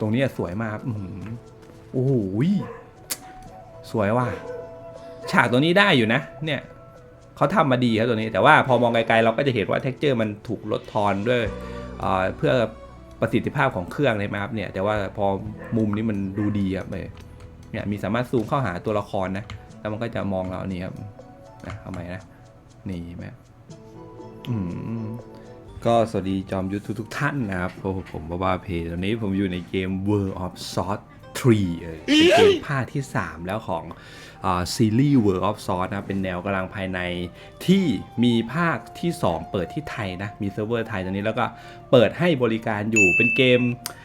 ตรงนี้สวยมากอื้หือโอ้โหสวยว่ะ ฉากตัวนี้ได้อยู่นะ เนี่ยเขาทำมาดีครับตัวนี้ แต่ว่าพอมองไกลๆเราก็จะเห็นว่าเท็กเจอร์มันถูกลดทอนด้วยเเพื่อประสิทธิภาพของเครื่องเลยไหมครับเนี่ย แต่ว่าพอมุมนี้มันดูดีครับเลยเนี่ยมีสามารถซูมเข้าหาตัวละครนะ แล้วมันก็จะมองเรานี่ครับนะทำไมนะ นี่ไหมอืม ก็สวัสดีจอมยุทธทุกๆท่านนะครับโอ้โหผมบ้าๆเพย์ตอนนี้ผมอยู่ในเกม World of Sword 3เออเป็นเกมภาคที่ 3 แล้วของอาซีรีส์ World of Sword นะเป็นแนวกำลังภายในที่มีภาคที่ 2 เปิดที่ไทยนะ มีเซิร์ฟเวอร์ไทยตอนนี้แล้วก็เปิดให้บริการอยู่เป็นเกมเออ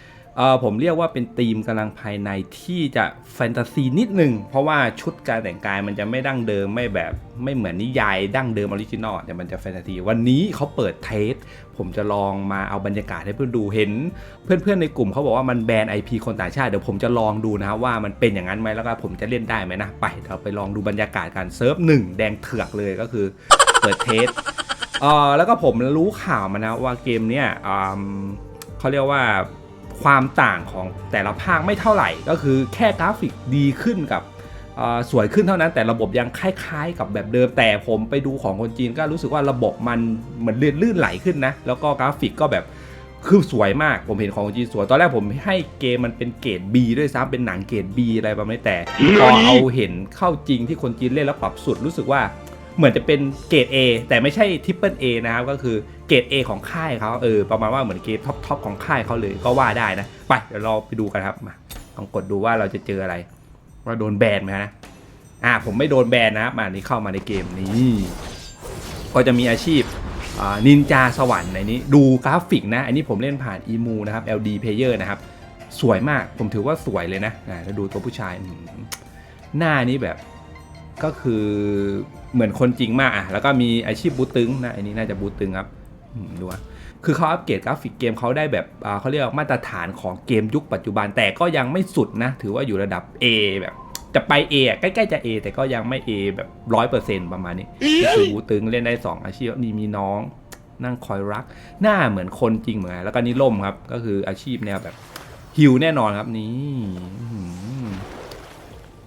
ผมเรียกว่าเป็นธีมกำลังภายในที่จะแฟนตาซีนิดหนึ่งเพราะว่าชุดการแต่งกายมันจะไม่ดั้งเดิมไม่แบบไม่เหมือนนิยายดั้งเดิมออริจินอลแต่มันจะแฟนตาซีวันนี้เขาเปิดเทสผมจะลองมาเอาบรรยากาศให้เพื่อนดูเห็น เพื่อนๆในกลุ่มเขาบอกว่ามันแบน IP คนต่างชาติเดี๋ยวผมจะลองดูนะครับว่ามันเป็นอย่างนั้นไหมแล้วก็ผมจะเล่นได้ไหมนะไปเราไปลองดูบรรยากาศกันเซิร์ฟหนึ่งแดงเถือกเลยก็คือเปิดเทสเออแล้วก็ผมรู้ข่าวมานะว่าเกมเนี้ยเขาเรียกว่า ความต่างของแต่ละภาคไม่เท่าไหร่ ก็คือแค่กราฟิกดีขึ้นกับสวยขึ้นเท่านั้นแต่ระบบยังคล้ายๆ กับแบบเดิมแต่ผมไปดูของคนจีนก็รู้สึกว่าระบบมันเหมือนเลื่อนลื่นไหลขึ้นนะ แล้วก็กราฟิกก็แบบคือสวยมากผมเห็นของจีนสวย ตอนแรกผมให้เกมมันเป็นเกรด B ด้วยซ้ำเป็นหนังเกรด B อะไรประมาณนี้แต่พอเอาเห็นเข้าจริงที่คนจีนเล่นแล้วปรับสุดรู้สึกว่าเหมือนจะเป็นเกรด A แต่ไม่ใช่ทิปเปิล A นะครับก็คือ เกรด A ของค่ายเขาเออประมาณว่าเหมือนเกมท็อปทอปของค่ายเขาเลยก็ว่าได้นะ ไปเดี๋ยวเราไปดูกันครับมาลองกดดูว่าเราจะเจออะไร ว่าโดนแบนไหมนะอ่าผมไม่โดนแบนนะครับมานี่เข้ามาในเกมนี้ก็จะมีอาชีพนินจาสวรรค์ในนี้ดูกราฟิกนะ อันนี้ผมเล่นผ่านอีมูนะครับ LD Player นะครับ สวยมากผมถือว่าสวยเลยนะอ่าแล้วดูตัวผู้ชายหน้านี้แบบก็คือเหมือนคนจริงมากอะแล้วก็มีอาชีพบูตตึงนะอันนี้น่าจะบูตตึงครับ ดูอะคือเขาอัปเกรดกราฟิกเกมเขาได้แบบอ่าเขาเรียกว่ามาตรฐานของเกมยุคปัจจุบันแต่ก็ยังไม่สุดนะ ถือว่าอยู่ระดับ A แบบจะไป A อะใกล้ๆจะ A แต่ก็ยังไม่ A แบบร้อยเปอร์เซ็นต์ประมาณนี้ก็คือบูตตึงเล่นได้ 2 อาชีพนี่มีน้องนั่งคอยรัก หน้าเหมือนคนจริงเหมือนกันแล้วก็นี่ล่มครับ ก็คืออาชีพแนวแบบฮิวแน่นอนครับนี่อื้อหือ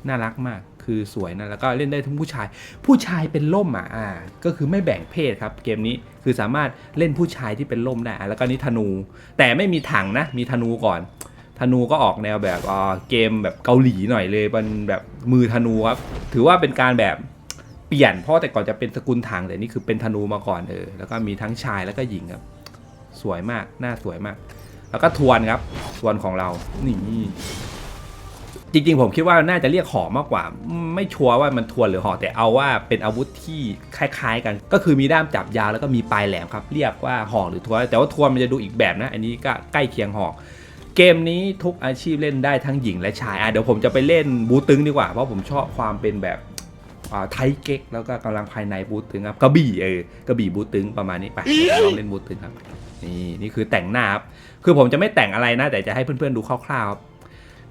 น่ารักมาก คือสวยนะแล้วก็เล่นได้ทั้งผู้ชาย ผู้ชายเป็นล่มอะอ่าก็คือไม่แบ่งเพศครับเกมนี้คือสามารถเล่นผู้ชายที่เป็นล่มได้แล้วก็นี่ธนู แต่ไม่มีถังนะมีธนูก่อน ธนูก็ออกแนวแบบอ่าเกมแบบเกาหลีหน่อยเลยเป็นแบบมือธนูครับถือว่าเป็นการแบบเปลี่ยนเพราะแต่ก่อนจะเป็นสกุลถังแต่นี่คือเป็นธนูมาก่อนเออแล้วก็มีทั้งชายแล้วก็หญิงครับสวยมากหน้าสวยมาก แล้วก็ทวนครับทวนของเรานี่ จริงๆ ผมคิดว่าน่าจะเรียกหอมากกว่า ไม่ชัวร์ว่ามันทวนหรือหอแต่เอาว่าเป็นอาวุธที่คล้าย ๆ กัน ก็คือมีด้ามจับยาวแล้วก็มีปลายแหลมครับ เรียกว่าหอหรือทวนแต่ว่าทวนมันจะดูอีกแบบนะ อันนี้ก็ใกล้เคียงหอกเกมนี้ทุกอาชีพเล่นได้ทั้งหญิงและชายอะเดี๋ยวผมจะไปเล่นบูตึงดีกว่าเพราะผมชอบความเป็นแบบอ่าไทยเก๊กแล้วก็กำลังภายในบูตึงครับกระบี่เออกระบี่บูตึงประมาณนี้ไปลองเล่นบูตึงครับนี่นี่คือแต่งหน้าครับคือผมจะไม่แต่งอะไรนะแต่จะให้เพื่อนๆดูคร่าวๆครับ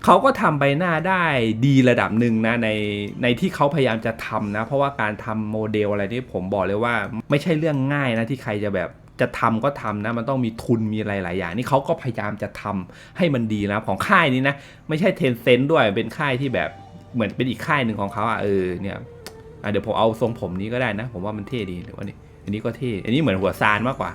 เขาก็ทำใบหน้าได้ดีระดับหนึ่งนะในในที่เขาพยายามจะทำนะ เพราะว่าการทำโมเดลอะไรที่ผมบอกเลยว่า ไม่ใช่เรื่องง่ายนะที่ใครจะแบบจะทำก็ทำนะมันต้องมีทุนมีอะไรหลายอย่างนี่เขาก็พยายามจะทำให้มันดีนะของค่ายนี้นะ ไม่ใช่เทนเซนต์ด้วยเป็นค่ายที่แบบเหมือนเป็นอีกค่ายหนึ่งของเขาอะเออเนี่ยเดี๋ยวผมเอาทรงผมนี้ก็ได้นะ ผมว่ามันเท่ดีเดี๋ยวว่านี่อันนี้ก็เท่อันนี้เหมือนหัวซานมากกว่า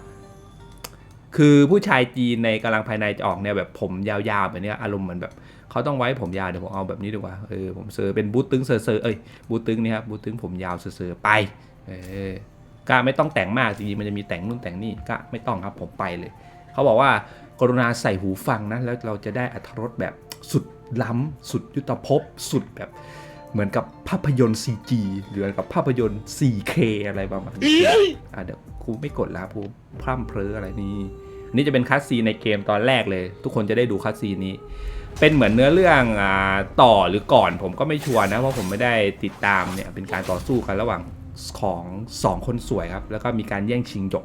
คือผู้ชายจีนในกำลังภายในจะออกแนวแบบผมยาวๆแบบเนี้ยอารมณ์เหมือนแบบ เขาต้องไว้ผมยาวเดี๋ยวผมเอาแบบนี้ดีกว่าเออผมเซอร์เป็นบูทตึงเซอร์เซอร์เอ้ยบูทตึงนี่ครับบูทตึงผมยาวเซอร์เซอร์ไปเออก็ไม่ต้องแต่งมากจริงๆมันจะมีแต่งนู่นแต่งนี่ก็ไม่ต้องครับผมไปเลย เขาบอกว่ากรุณาใส่หูฟังนะแล้วเราจะได้อัธรสแบบสุดล้ำสุดยุทธภพสุดแบบเหมือนกับภาพยนตร์ CG หรือกับภาพยนตร์ 4K อะไรประมาณนี้อะเดี๋ยวครูไม่กดแล้วครูพร่ำเพลออะไรนี่อั นี่จะเป็นคัสซีในเกมตอนแรกเลย ทุกคนจะได้ดูคัสซีนี้ เป็นเหมือนเนื้อเรื่องอ่าต่อหรือก่อนผมก็ไม่ชัวร์นะเพราะผมไม่ได้ติดตามเนี่ยเป็นการต่อสู้กันระหว่างของสองคนสวยครับ แล้วก็มีการแย่งชิงหยก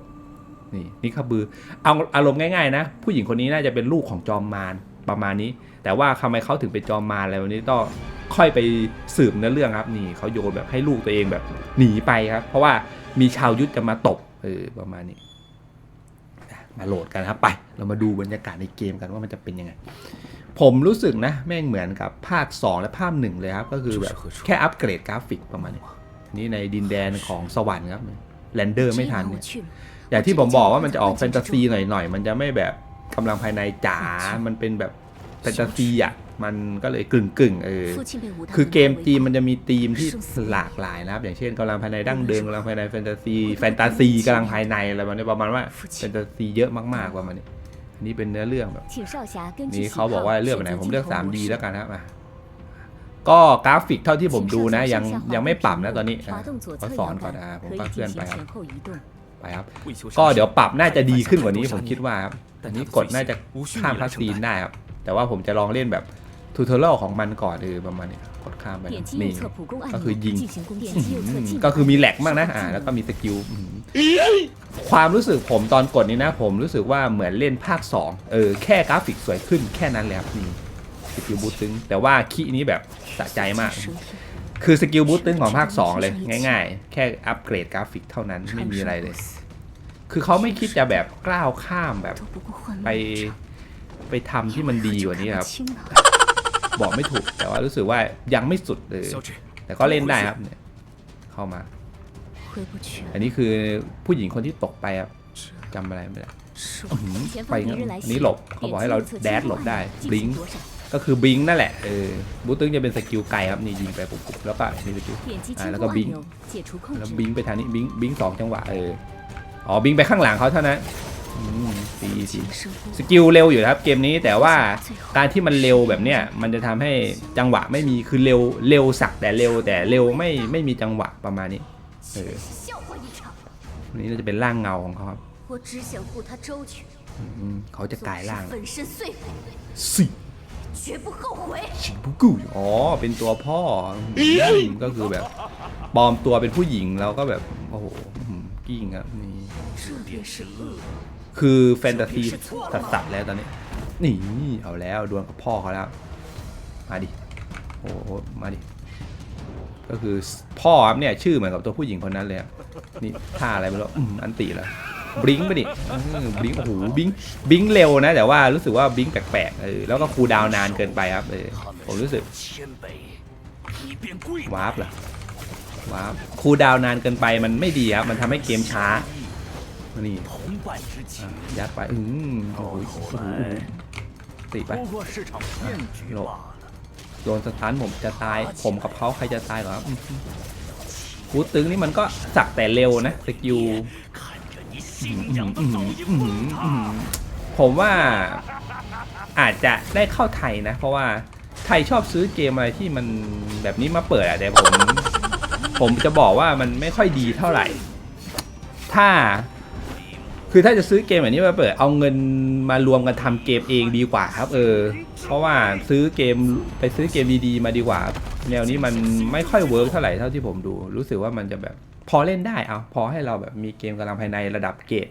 นี่นี่คือบือเอาอารมณ์ง่ายๆนะ ผู้หญิงคนนี้น่าจะเป็นลูกของจอมมารประมาณนี้ แต่ว่าทำไมเขาถึงเป็นจอมมารอะไรวันนี้ต้องค่อยไปสืบเนื้อเรื่องครับนี่เขาโยนแบบให้ลูกตัวเองแบบหนีไปครับ เพราะว่ามีชาวยุทธจะมาตบเออประมาณนี้ มาโหลดกันครับไป เรามาดูบรรยากาศในเกมกันว่ามันจะเป็นยังไง ผมรู้สึกนะ แม่งเหมือนกับภาค 2 และภาคหนึ่งเลยครับ ก็คือแบบแค่อัปเกรดกราฟิกประมาณนี้นี่ในดินแดนของสวรรค์ครับแลนเดอร์ไม่ทันเนี่ยอย่างที่ผมบอกว่ามันจะออกแฟนตาซีหน่อยๆ มันจะไม่แบบกำลังภายในจ๋ามันเป็นแบบแฟนตาซีอะ มันก็เลยกึ่งกึ่งเออคือเกมทีมมันจะมีทีมที่หลากหลายนะครับ อย่างเช่นกำลังภายในดั้งเดิมกำลังภายในแฟนตาซีแฟนตาซีกำลังภายในอะไรประมาณประมาณว่าแฟนตาซีเยอะมากๆประมาณนี้นี่เป็นเนื้อเรื่องแบบนี่เขาบอกว่าเลือกไหนผมเลือก 3D แล้วกันนะมาก็กราฟิกเท่าที่ผมดูนะ ยังยังไม่ปรับนะตอนนี้เขาสอนก่อนนะผมก็เคลื่อนไปครับไปครับ ก็เดี๋ยวปรับน่าจะดีขึ้นกว่านี้ผมคิดว่าครับแต่นี้กดน่าจะข้ามพาสซีนได้ครับแต่ว่าผมจะลองเล่นแบบ ทูทอรลของมันก่อนเออประมาณนี้กดข้ามไปนี่ก็คือยิงก็คือมีแหลกมากนะอ่าแล้วก็มีสกิลความรู้สึกผมตอนกดนี้นะ ผมรู้สึกว่าเหมือนเล่นภาค 2 เออแค่กราฟิกสวยขึ้นแค่นั้นแหละนี่สกิลบูตตึงแต่ว่าคีนี้แบบสะใจมาก คือสกิลบูตตึงของภาค 2 เลยง่าย ๆ แค่อัปเกรดกราฟิกเท่านั้นไม่มีอะไรเลย คือเขาไม่คิดจะแบบกล้าวข้ามแบบไปไปทำที่มันดีกว่านี้ครับ บอกไม่ถูก แต่ว่ารู้สึกว่ายังไม่สุดเลย แต่ก็เล่นได้ครับเข้ามา อันนี้คือผู้หญิงคนที่ตกไปครับจำอะไรไม่ได้ไปอันนี้หลบเขาบอกให้เราแดดหลบได้บลิงก็คือบิงนั่นแหละเออบูตึงจะเป็นสกิลไกลครับนี่ยิงไปปุ๊บแล้วก็มีสกิลอ่าแล้วก็บิงแล้วบิงไปทางนี้บิงบิงสองจังหวะเอออ๋อบิงไปข้างหลังเขาเท่านั้น สีสสกิลเร็วอยู่นะครับเกมนี้แต่ว่าการที่มันเร็วแบบเนี้ยมันจะทำให้จังหวะไม่มีคือเร็วเร็วสักแต่เร็วแต่เร็วไม่ไม่มีจังหวะประมาณนี้เออนี่น่าจะเป็นร่างเงาของเขาครับเขาจะกลายร่างสิชิบุกุอ๋อเป็นตัวพ่อก็คือแบบปลอมตัวเป็นผู้หญิงแล้วก็แบบโอ้โหกิ้งครับนี่ คือแฟนตาซีสัสๆแล้วตอนนี้ นี่เอาแล้วดวลกับพ่อเขาแล้ว มาดิ โอ้มาดิ ก็คือพ่อครับเนี่ยชื่อเหมือนกับตัวผู้หญิงคนนั้นเลยนี่ท่าอะไรไปแล้วอันตีแล้วบิงไปดิบิงโอ้โหบิงบิงเร็วนะ แต่ว่ารู้สึกว่าบิงแปลกๆเออแล้วก็คูดาวนานเกินไปครับเออผมรู้สึกวาร์ปเหรอวาร์ปคูดาวนานเกินไปมันไม่ดีครับมันทำให้เกมช้า นี่ยัดไปอืมโอ้ยหตีไปโลโดนสถานผมจะตาย ผมกับเขาใครจะตายหรอครับกูตึงนี่มันก็สักแต่เร็วนะสกิลผมว่าอาจจะได้เข้าไทยนะ เพราะว่าไทยชอบซื้อเกมอะไรที่มันแบบนี้มาเปิดอะแต่ผม ผมจะบอกว่ามันไม่ค่อยดีเท่าไหร่ ถ้า คือถ้าจะซื้อเกมแบบนี้มาเปิดเอาเงินมารวมกันทำเกมเองดีกว่าครับ เออ เพราะว่าซื้อเกมไปซื้อเกมดีๆมาดีกว่า แนวนี้มันไม่ค่อยเวิร์กเท่าไหร่เท่าที่ผมดู รู้สึกว่ามันจะแบบพอเล่นได้เอาพอให้เราแบบมีเกมกำลังภายในระดับเกรด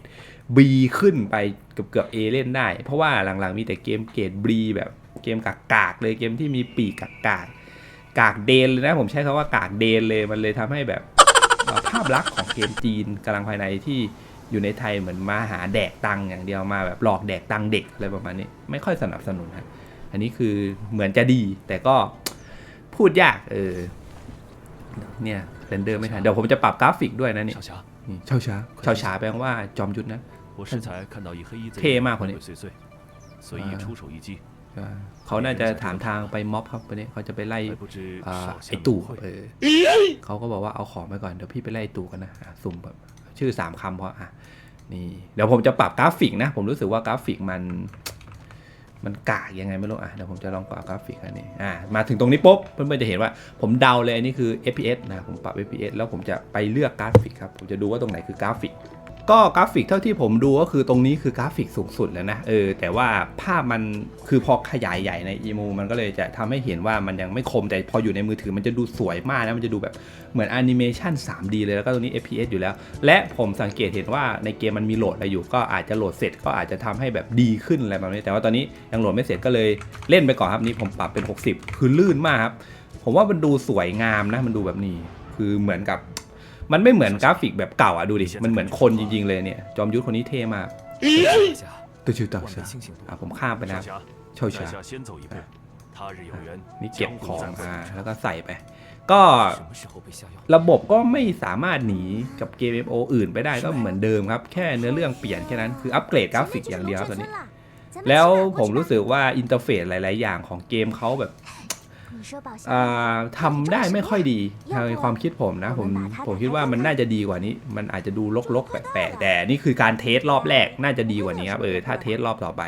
B ขึ้นไปเกือบเกือบ A เล่นได้ เพราะว่าหลังๆมีแต่เกมเกรด B แบบเกมกากๆเลยเกมที่มีปีกกากๆกากเดนเลยนะผมใช้คำว่ากากเดนเลยมันเลยทำให้แบบภาพลักษณ์ของเกมจีนกำลังภายในที่ อยู่ในไทยเหมือนมาหาแดกตังอย่างเดียวมาแบบหลอกแดกตังเด็กอะไรประมาณนี้ ไม่ค่อยสนับสนุนฮะอันนี้คือเหมือนจะดี แต่ก็พูดยาก เออ เนี่ยเรนเดอร์ไม่ทันเดี๋ยวผมจะปรับกราฟิกด้วยนะนี่เช้าเช้าเช้าช้าแปลว่าจอมยุทธนะเท่มากคนนี้เขาน่าจะถามทางไปม็อบครับวันนี้เขาจะไปไล่ไอตู่เขาก็บอกว่าเอาของไปก่อนเดี๋ยวพี่ไปไล่ตู่กันนะสุ่มแบบ ชื่อสามคำเพราะอะนี่เดี๋ยวผมจะปรับกราฟิกนะ ผมรู้สึกว่ากราฟิกมันมันกากยังไงไม่รู้อะเดี๋ยวผมจะลองปรับกราฟิกอันนี้อ่ามาถึงตรงนี้ปุ๊บเพื่อนๆจะเห็นว่าผมเดาเลยอันนี้คือ FPS นะผมปรับ FPS แล้วผมจะไปเลือกกราฟิกครับผมจะดูว่าตรงไหนคือกราฟิก ก็กราฟิกเท่าที่ผมดูก็คือตรงนี้คือกราฟิกสูงสุดแล้วนะเออแต่ว่าภาพมันคือพอขยายใหญ่ในอีโมมันก็เลยจะทำให้เห็นว่ามันยังไม่คมแต่พออยู่ในมือถือมันจะดูสวยมากนะมันจะดูแบบเหมือนแอนิเมชัน 3D เลยแล้วก็ตรงนี้ FPS อยู่แล้ว และผมสังเกตเห็นว่าในเกมมันมีโหลดอะไรอยู่ ก็อาจจะโหลดเสร็จก็อาจจะทำให้แบบดีขึ้นอะไรแบบนี้แต่ว่าตอนนี้ยังโหลดไม่เสร็จก็เลยเล่นไปก่อนครับนี่ผมปรับเป็น 60 คือลื่นมากครับผมว่ามันดูสวยงามนะมันดูแบบนี้คือเหมือนกับ มันไม่เหมือนกราฟิกแบบเก่าอะดูดิ มันเหมือนคนจริงๆเลยเนี่ย จอมยุทธคนนี้เท่มากตัวชื่อต่างสือะผมข้ามไปนะเช่าชานี่เก็บของมาแล้วก็ใส่ไป ก็ระบบก็ไม่สามารถหนีกับเกม MMO อื่นไปได้ก็เหมือนเดิมครับ แค่เนื้อเรื่องเปลี่ยนแค่นั้นคืออัปเกรดกราฟิกอย่างเดียวตอนนี้ แล้วผมรู้สึกว่าอินเทอร์เฟซหลาย ๆ อย่างของเกมเขาแบบ ทำได้ไม่ค่อยดีในความคิดผมนะผมผมคิดว่ามันน่าจะดีกว่านี้ มันอาจจะดูลกๆแปลกๆแต่นี่คือการเทสรอบแรกน่าจะดีกว่านี้ครับเออถ้าเทสรอบต่อไป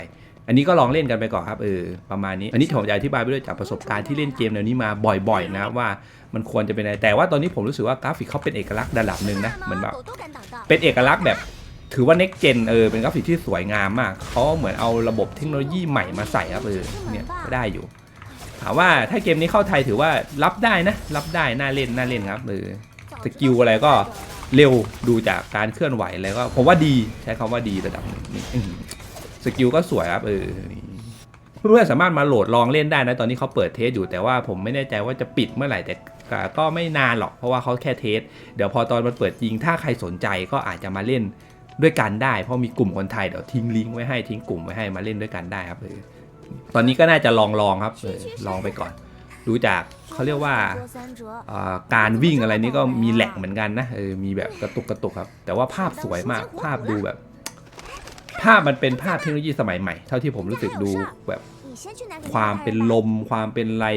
อันนี้ก็ลองเล่นกันไปก่อนครับเออประมาณนี้ อันนี้ผมจะอธิบายไปด้วยจากประสบการณ์ที่เล่นเกมแนวนี้มาบ่อยๆนะครับว่ามันควรจะเป็นอะไรแต่ว่าตอนนี้ผมรู้สึกว่ากราฟิกเขาเป็นเอกลักษณ์ระดับหนึ่งนะเหมือนแบบเป็นเอกลักษณ์แบบถือว่า next gen เออเป็นกราฟิกที่สวยงามมากเขาเหมือนเอาระบบเทคโนโลยีใหม่มาใส่ครับเออเนี่ยได้อยู่ ถามว่าถ้าเกมนี้เข้าไทยถือว่ารับได้นะ รับได้น่าเล่นน่าเล่นครับเออสกิลอะไรก็เร็วดูจากการเคลื่อนไหวอะไรก็ผมว่าดีใช้คำว่าดีระดับหนึ่งสกิลก็สวยครับเออเพื่อนสามารถมาโหลดลองเล่นได้นะตอนนี้เขาเปิดเทสอยู่แต่ว่าผมไม่แน่ใจว่าจะปิดเมื่อไหร่แต่ก็ไม่นานหรอกเพราะว่าเขาแค่เทส เดี๋ยวพอตอนมันเปิดจริงถ้าใครสนใจก็อาจจะมาเล่นด้วยกันได้ เพราะมีกลุ่มคนไทยเดี๋ยวทิ้งลิงก์ไว้ให้ทิ้งกลุ่มไว้ให้มาเล่นด้วยกันได้ครับเออ ตอนนี้ก็น่าจะลองลองครับลองไปก่อน ดูจากเขาเรียกว่าการวิ่งอะไรนี้ก็มีแหลกเหมือนกันนะเออมีแบบกระตุกกระตุกครับ แต่ว่าภาพสวยมากภาพดูแบบ ภาพมันเป็นภาพเทคโนโลยีสมัยใหม่ เท่าที่ผมรู้สึกดูแบบความเป็นลมความเป็นไร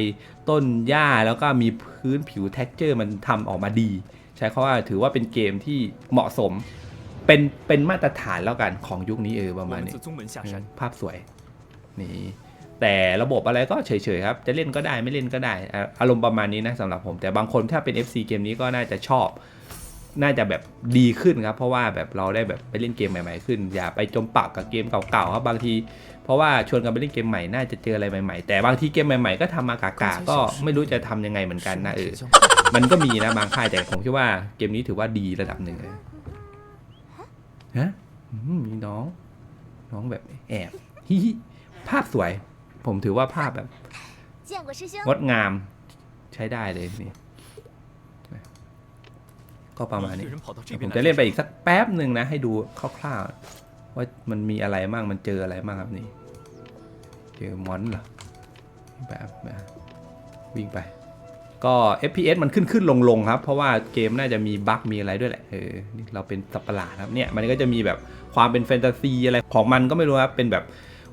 ต้นหญ้าแล้วก็มีพื้นผิวเท็กเจอร์มันทำออกมาดี ใช้คาว่าถือว่าเป็นเกมที่เหมาะสม เป็นเป็นมาตรฐานแล้วกันของยุคนี้เออประมาณนี้ภาพสวยนี่ แต่ระบบอะไรก็เฉยๆครับ จะเล่นก็ได้ไม่เล่นก็ได้ อารมณ์ประมาณนี้นะสำหรับผม แต่บางคนถ้าเป็น FC เกมนี้ก็น่าจะชอบ น่าจะแบบดีขึ้นครับ เพราะว่าแบบเราได้แบบไปเล่นเกมใหม่ๆขึ้น อย่าไปจมปักกับเกมเก่าๆครับบางที เพราะว่าชวนกันไปเล่นเกมใหม่น่าจะเจออะไรใหม่ๆ แต่บางทีเกมใหม่ๆก็ทำมากากาก็ไม่รู้จะทำยังไงเหมือนกันนะเออ มันก็มีนะบางค่ายแต่ผมคิดว่าเกมนี้ถือว่าดีระดับหนึ่งเลยฮะมมีน้อง น้องแบบแอบฮิฮิภาพสวย ผมถือว่าภาพแบบงดงามใช้ได้เลยนี่ก็ประมาณนี้ผมจะเล่นไปอีกสักแป๊บหนึ่งนะ ให้ดูคร่าวๆว่ามันมีอะไรบ้างมันเจออะไรบ้างครับนี่เจอมอนเหรอแบบวิ่งไป ก็ FPS มันขึ้นขึ้นลงลงครับ เพราะว่าเกมน่าจะมีบั๊กมีอะไรด้วยแหละเออเราเป็นสัปปหลาดครับเนี่ยมันก็จะมีแบบความเป็นแฟนตาซีอะไรของมันก็ไม่รู้ครับเป็นแบบ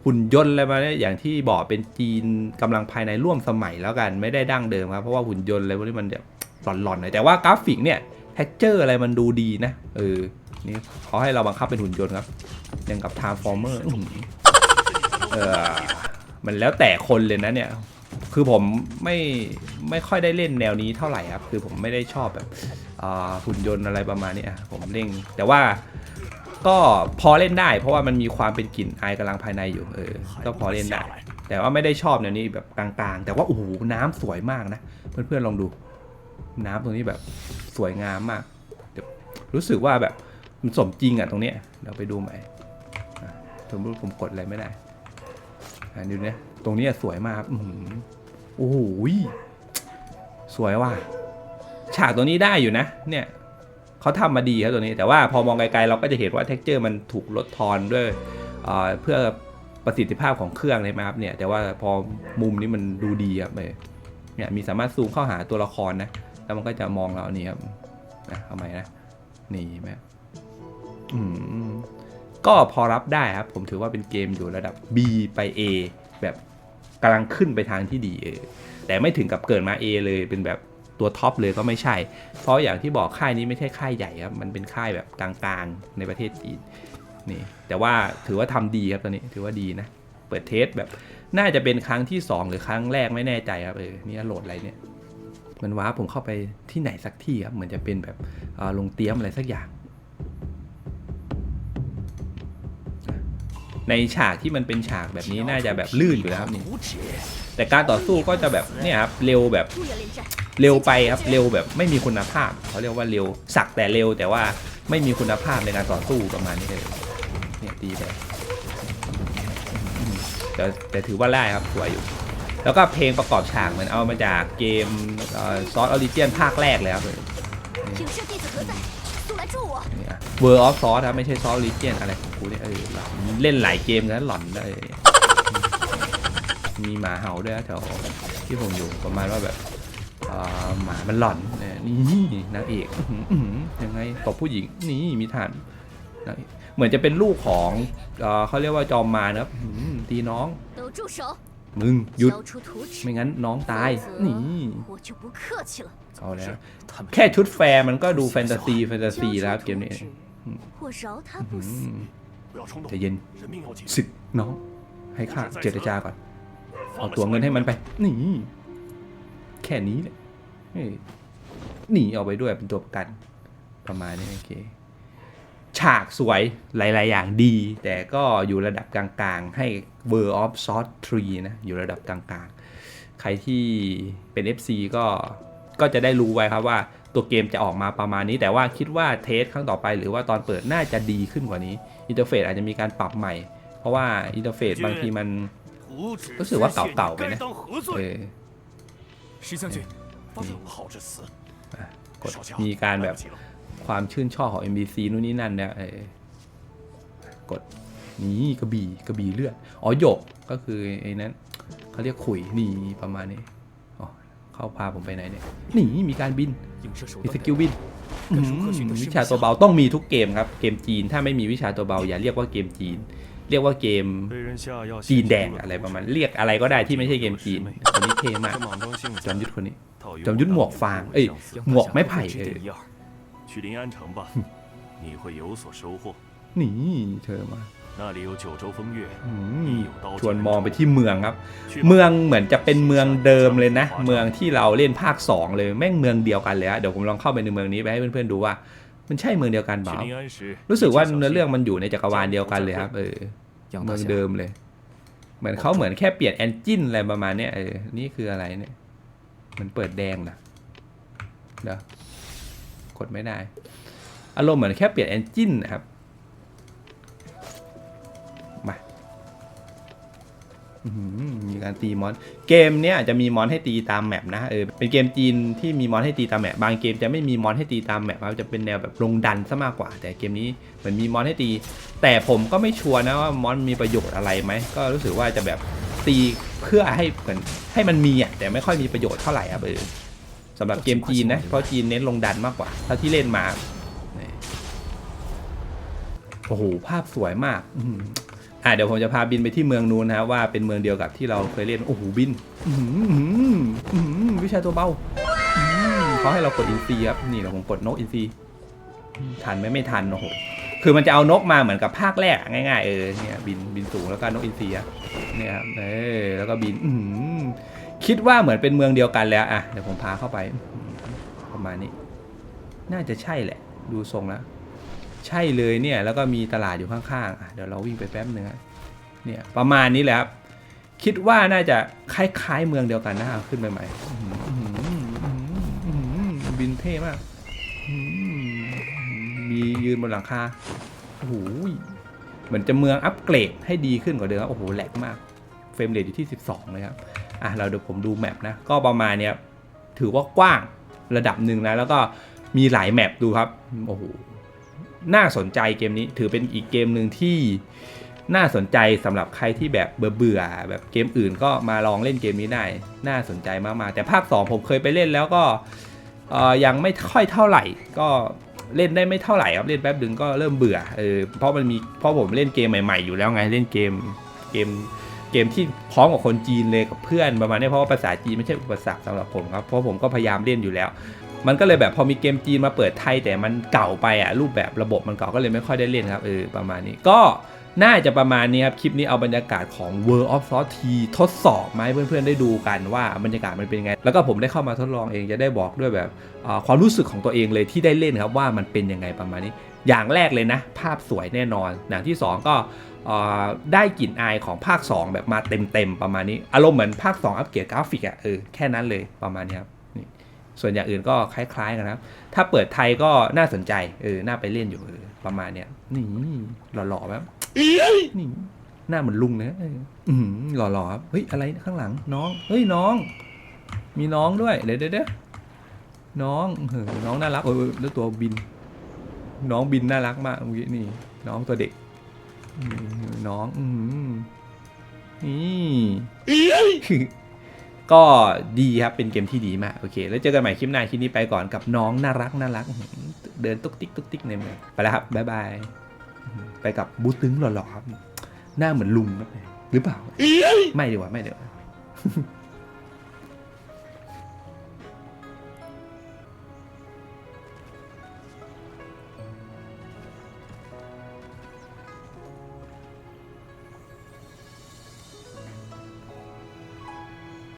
หุ่นยนต์อะไรมาเนี่ยอย่างที่บอกเป็นจีนกำลังภายในร่วมสมัยแล้วกันไม่ได้ดั้งเดิมครับเพราะว่าหุ่นยนต์อะไรพวกนี้มันแบบหลอนๆหน่อยแต่ว่ากราฟิกเนี่ยแท็กเจอร์อะไรมันดูดีนะเออนี่เขาให้เราบังคับเป็นหุ่นยนต์ครับอย่างกับ Transformer อื้ออเออมันแล้วแต่คนเลยนะเนี่ยคือผมไม่ไม่ค่อยได้เล่นแนวนี้เท่าไหร่ครับ คือผมไม่ได้ชอบแบบอ่าหุ่นยนต์อะไรประมาณนี้อะผมเล่นแต่ว่า ก็พอเล่นได้ เพราะว่ามันมีความเป็นกลิ่นอายกำลังภายในอยู่เออก็พอเล่นได้ แต่ว่าไม่ได้ชอบแนวนี้แบบกลางๆ แต่ว่าโอ้โหน้ำสวยมากนะ เพื่อนๆลองดู น้ำตรงนี้แบบสวยงามมากเดี๋ยวรู้สึกว่าแบบมันสมจริงอะตรงเนี้ยเดี๋ยวไปดูใหม่อะสมมติผมกดอะไรไม่ได้อ่าดูเนี่ยตรงเนี้ยสวยมากครับอื้อหือโอ้โหยสวยว่ะฉากตัวนี้ได้อยู่นะ เนี่ย เขาทำมาดีครับตัวนี้แต่ว่าพอมองไกลๆเราก็จะเห็นว่า t e x t อร์มันถูกลดทอนด้วยเเพื่อประสิทธิภาพของเครื่องเลยครับเนี่ยแต่ว่าพอมุมนี้มันดูดีครับเนี่ยมีสามารถซูมเข้าหาตัวละครนะแล้วมันก็จะมองเรานี่ครับนะเอาไมนะนี่ไหมอืมก็พอรับได้ครับ ผมถือว่าเป็นเกมอยู่ระดับ B ไป A แบบกำลังขึ้นไปทางที่ดีเออแต่ไม่ถึงกับเกิดมา A เลยเป็นแบบ ตัวท็อปเลยก็ไม่ใช่ เพราะอย่างที่บอกค่ายนี้ไม่ใช่ค่ายใหญ่ครับ มันเป็นค่ายแบบกลางๆในประเทศจีนนี่แต่ว่าถือว่าทำดีครับตอนนี้ถือว่าดีนะ เปิดเทสแบบน่าจะเป็นครั้งที่ 2 หรือครั้งแรกไม่แน่ใจครับเออนี่โหลดอะไรเนี่ยมันว้าผมเข้าไปที่ไหนสักที่ครับเหมือนจะเป็นแบบลงเตี้ยมอะไรสักอย่าง ในฉากที่มันเป็นฉากแบบนี้น่าจะแบบลื่นอยู่แล้วนี่แต่การต่อสู้ก็จะแบบเนี่ยครับเร็วแบบ เร็วไปครับเร็วแบบไม่มีคุณภาพเขาเรียกว่าเร็วสักแต่เร็วแต่ว่าไม่มีคุณภาพในการต่อสู้ประมาณนี้เลยเนี่ยดีไปแต่แต่ถือว่าได้ครับสวยอยู่ แล้วก็เพลงประกอบฉากมันเอามาจากเกมซอสออริเจีนภาคแรกแล้วเลยเวอร์ออฟซอสครับไม่ใช่ซอสออริเจีนอะไรกูเนี่ยเออเล่นหลายเกมแล้วหลอนได้มีหมาเห่าด้วยแถวที่ผมอยู่ประมาณว่าแบบ หมามันหล่อนนี่นางเอกยังไงตบผู้หญิงนี่มีฐานเหมือนจะเป็นลูกของเขาเรียกว่าจอมมารครับตีน้องมึงหยุดไม่งั้นน้องตายนี่เอาแล้วแค่ชุดแฟร์มันก็ดูแฟนตาซีแฟนตาซีแล้วเกมนี้จะเย็นสึกน้องให้ข้าเจรจาก่อนเอาตัวเงินให้มันไปนี่แค่นี้แหละ หนีออกไปด้วยเป็นตัวประกันประมาณนี้โอเคฉากสวยหลาย ๆ อย่างดี แต่ก็อยู่ระดับกลาง ๆ ให้ w o r d of s o u r c e 3 นะ อยู่ระดับกลาง ๆ ใครที่เป็น FC ก็ก็จะได้รู้ไว้ครับว่าตัวเกมจะออกมาประมาณนี้ แต่ว่าคิดว่าเทสครั้งต่อไป หรือว่าตอนเปิดน่าจะดีขึ้นกว่านี้อินเทอร์เฟซอาจจะมีการปรับใหม่ เพราะว่าอินเทอร์เฟซบางทีมันรู้สึกว่าเก่า ๆ ไปนะเออ กดมีการแบบความชื่นชอบของ MBC นู่นนี่นั่นเนี่ยกดนี่กระบี่กระบี่เลือดอ๋อหยกก็คือไอ้นั้นเขาเรียกขุยนี่ประมาณนี้อ๋อเข้าพาผมไปไหนเนี่ยนี่มีการบินมีสกิลบินวิชาตัวเบาต้องมีทุกเกมครับเกมจีนถ้าไม่มีวิชาตัวเบาอย่าเรียกว่าเกมจีน เรียกว่าเกมจีนแดงอะไรประมาณเรียกอะไรก็ได้ที่ไม่ใช่เกมจีนคนนี้เท่มากจอมยุทธคนนี้ จำยุทธหมวกฟางเอ้ยหมวกไม้ไผ่เอ้ยนี่เธอมาชวนมองไปที่เมืองครับ เมืองเหมือนจะเป็นเมืองเดิมเลยนะ เมืองที่เราเล่นภาค 2 เลยแม่งเมืองเดียวกันเลยเดี๋ยวผมลองเข้าไปในเมืองนี้ไปให้เพื่อนๆดูว่า มันใช่เมืองเดียวกันเปล่ารู้สึกว่าเรื่องมันอยู่ในจักรวาลเดียวกันเลยครับเออเมืองเดิมเลย เหมือนเขาเหมือนแค่เปลี่ยนแอนจินอะไรประมาณนี้เออนี่คืออะไรเนี่ย มันเปิดแดงนะเดี๋ยวกดไม่ได้ อารมณ์เหมือนแค่เปลี่ยนแอนจินนะครับ มาอืมีการตีมอน เกมเนี้ยจจะมีมอนให้ตีตามแมปนะเออเป็นเกมจีนที่มีมอนให้ตีตามแมปบางเกมจะไม่มีมอนให้ตีตามแมปครับจะเป็นแนวแบบลงดันซะมากกว่า แต่เกมนี้เหมือนมีมอนให้ตี แต่ผมก็ไม่ชัวร์นะว่ามอนมีประโยชน์อะไรไหมก็รู้สึกว่าจะแบบ ตีเพื่อให้เหมือนให้มันมีอะแต่ไม่ค่อยมีประโยชน์เท่าไหร่อะเออสำหรับเกมจีนนะเพราะจีนเน้นลงดันมากกว่าเท่าที่เล่นมาโอ้โหภาพสวยมากอื้อหืออะเดี๋ยวผมจะพาบินไปที่เมืองนู้นนะว่าเป็นเมืองเดียวกับที่เราเคยเล่นโอ้โหบินวิชาตัวเบาอื้อเขาให้เรากดอินซีครับนี่เดี๋ยวผมกดนกอินซีทันไหมไม่ทันโอ้โห คือมันจะเอานกมาเหมือนกับภาคแรกง่ายๆเออเนี่ยบินบินสูงแล้วก็นกอินทรีอะเนี่ยครับเออแล้วก็บินอืคิดว่าเหมือนเป็นเมืองเดียวกันแล้วอะเดี๋ยวผมพาเข้าไปประมาณนี้ น่าจะใช่แหละ ดูทรงแล้วใช่เลยเนี่ยแล้วก็มีตลาดอยู่ข้างๆอะเดี๋ยวเราวิ่งไปแป๊บนึงเนี่ยประมาณนี้แหละครับคิดว่าน่าจะคล้ายๆเมืองเดียวกันนะขึ้นไปใหม่บินเท่มาก มียืนบนหลังคาโอ้โหเหมือนจะเมืองอัปเกรดให้ดีขึ้นกว่าเดิมโอ้โหแหลกมากเฟรมเรทอยู่ที่ 12 เลยครับ อะ เราเดี๋ยวผมดูแมปนะ ก็ประมาณเนี้ยถือว่ากว้างระดับหนึ่งนะ แล้วก็มีหลายแมปดูครับ โอ้โห น่าสนใจเกมนี้ ถือเป็นอีกเกมหนึ่งที่น่าสนใจสำหรับใครที่แบบเบื่อแบบเกมอื่นก็มาลองเล่นเกมนี้ได้ น่าสนใจมากๆ แต่ภาค 2 ผมเคยไปเล่นแล้วก็ยังไม่ค่อยเท่าไหร่ ก็ เล่นได้ไม่เท่าไหร่ครับเล่นแป๊บดึงก็เริ่มเบื่อเออเพราะมันมีเพราะผมเล่นเกมใหม่ๆอยู่แล้วไงเล่นเกมเกมเกมที่พร้อมกับคนจีนเลยกับเพื่อนประมาณนี้เพราะว่าภาษาจีนไม่ใช่อุปสรรคสำหรับผมครับเพราะผมก็พยายามเล่นอยู่แล้ว มันก็เลยแบบพอมีเกมจีนมาเปิดไทยแต่มันเก่าไปอะรูปแบบระบบมันเก่าก็เลยไม่ค่อยได้เล่นครับเออประมาณนี้ก็ น่าจะประมาณนี้ครับ คลิปนี้เอาบรรยากาศของ World of s o r t ทดสอบมาให้เพื่อนๆได้ดูกันว่าบรรยากาศมันเป็นไง แล้วก็ผมได้เข้ามาทดลองเองจะได้บอกด้วยแบบความรู้สึกของตัวเองเลยที่ได้เล่นครับว่ามันเป็นยังไงประมาณนี้ อย่างแรกเลยนะ ภาพสวยแน่นอนอย่างที่สองก็ได้กลิ่นอายของภาค 2 แบบมาเต็มๆประมาณนี้ อารมณ์เหมือนภาค 2 อัปเกรดกราฟิกอะเออแค่นั้นเลยประมาณนี้ครับส่วนอย่างอื่นก็คล้ายๆกันครับ ถ้าเปิดไทยก็น่าสนใจเออน่าไปเล่นอยู่เออประมาณเนี้ยนี่หล่อๆแบบ นี่หน้าเหมือนลุงนะหล่อๆครัเฮ้ยอะไรข้างหลัง น้อง เฮ้ยน้อง มีน้องด้วยเดี๋ยวเดี๋น้องเฮ้ยน้องน่ารักเออแล้วตัวบิน น้องบินน่ารักมากเมื่อกี้นี่ น้องตัวเด็กน้องอืมนี่ก็ดีครับเป็นเกมที่ดีมากโอเค แล้วเจอกันใหม่คลิปหน้าคลิปนี้ไปก่อนกับน้องน่ารักน่ารัก เดินตุ๊กติ๊กตุ๊กติ๊กในเมืองไปแล้วครับบ๊ายบาย ไปกับบูตึงหล่อๆครับ หน้าเหมือนลุงครับหรือเปล่า ไม่ดีกว่าไม่ดีกว่า